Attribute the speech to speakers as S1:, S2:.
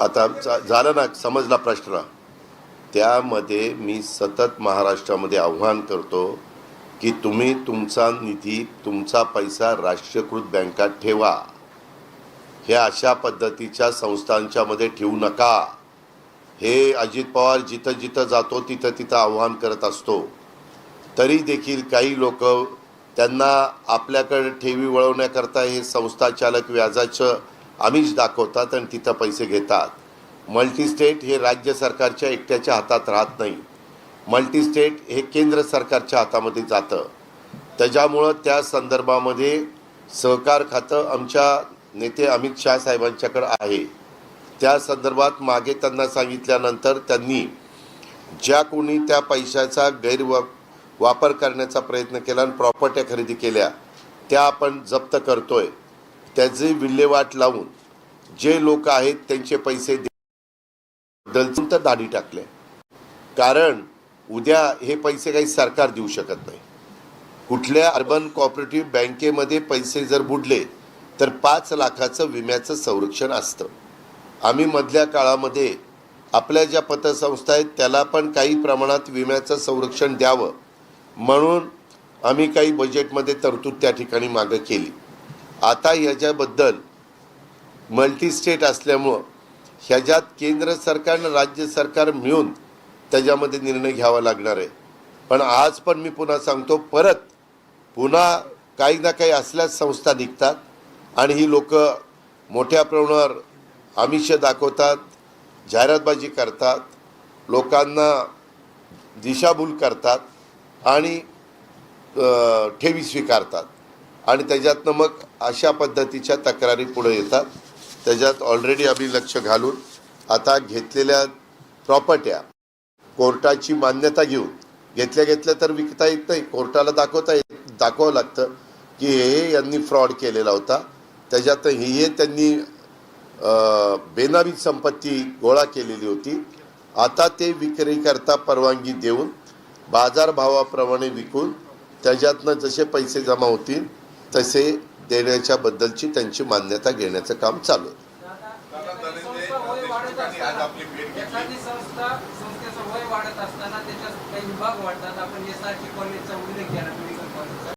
S1: आता जा- झालं ना समजला प्रश्न. त्यामध्ये मी सतत महाराष्ट्रामध्ये आव्हान करतो की तुम्ही तुमचा निधी तुमचा पैसा राष्ट्रीयकृत बँकात ठेवा. हे अशा पद्धतीच्या संस्थांच्यामध्ये ठेवू नका. हे अजित पवार जिथं जिथं जातो तिथं तिथं आव्हान करत असतो. तरी देखील काही लोक त्यांना आपल्याकडे ठेवी वळवण्याकरता हे संस्थाचालक व्याजाचं आमिष दाखवतात आणि तिथं पैसे घेतात. मल्टीस्टेट हे राज्य सरकारच्या एकट्याच्या हातात राहत नाही. मल्टीस्टेट हे केंद्र सरकारच्या हातामध्ये जातं. त्याच्यामुळं त्या संदर्भामध्ये सहकार खातं आमच्या नेते अमित शाह साहेबांच्याकडं आहे. त्या संदर्भात मागे त्यांना सांगितल्यानंतर त्यांनी ज्या कोणी त्या पैशाचा गैरवा वापर करण्याचा प्रयत्न केला आणि प्रॉपर्ट्या खरेदी केल्या त्या आपण जप्त करतोय. त्याचे विल्हेवाट लावून जे लोक आहेत त्यांचे पैसे दलचून तर दाढी टाकले. कारण उद्या हे पैसे काही सरकार देऊ शकत नाही. कुठल्या अर्बन कॉपरेटिव्ह बँकेमध्ये पैसे जर बुडले तर पाच लाखाचं विम्याचं संरक्षण असतं. आम्ही मधल्या काळामध्ये आपल्या ज्या पतसंस्था आहेत त्याला पण काही प्रमाणात विम्याचं संरक्षण द्यावं. म्हणून आम्ही काही बजेटमध्ये तरतूद त्या ठिकाणी मागं केली. आता याच्याबद्दल मल्टीस्टेट असल्यामुळं ह्याच्यात केंद्र सरकार आणि राज्य सरकार मिळून त्याच्यामध्ये निर्णय घ्यावा लागणार आहे. पण आज पण मी पुन्हा सांगतो परत पुन्हा काही ना काही असल्याच संस्था निघतात आणि ही लोक मोठ्या प्रमाणावर आमिष दाखवतात जाहिरातबाजी करतात लोकांना दिशाभूल करतात आणि ठेवी स्वीकारतात. आणि त्याच्यातनं मग अशा पद्धतीच्या तक्रारी पुढे येतात. त्याच्यात ऑलरेडी आम्ही लक्ष घालून आता घेतलेल्या प्रॉपर्ट्या कोर्टाची मान्यता घेऊन घेतल्या घेतल्या तर विकता येत नाही. कोर्टाला दाखवता येत दाखवावं लागतं की हे यांनी फ्रॉड केलेला होता. त्याच्यात हे हे त्यांनी बेनामी संपत्ती गोळा केलेली होती. आता ते विक्रीकरता परवानगी देऊन बाजारभावाप्रमाणे विकून त्याच्यातनं जसे पैसे जमा होतील तसे देण्याच्या बद्दलची त्यांची मान्यता घेण्याचं काम चालू आहे.
S2: संस्था वय वाढत असताना एखादी संस्था संस्थेचं वय वाढत असताना त्याच्यात काही विभाग वाढतात. आपण एस आर टी कॉलेजचा उल्लेख केला मेडिकल कॉलेजचा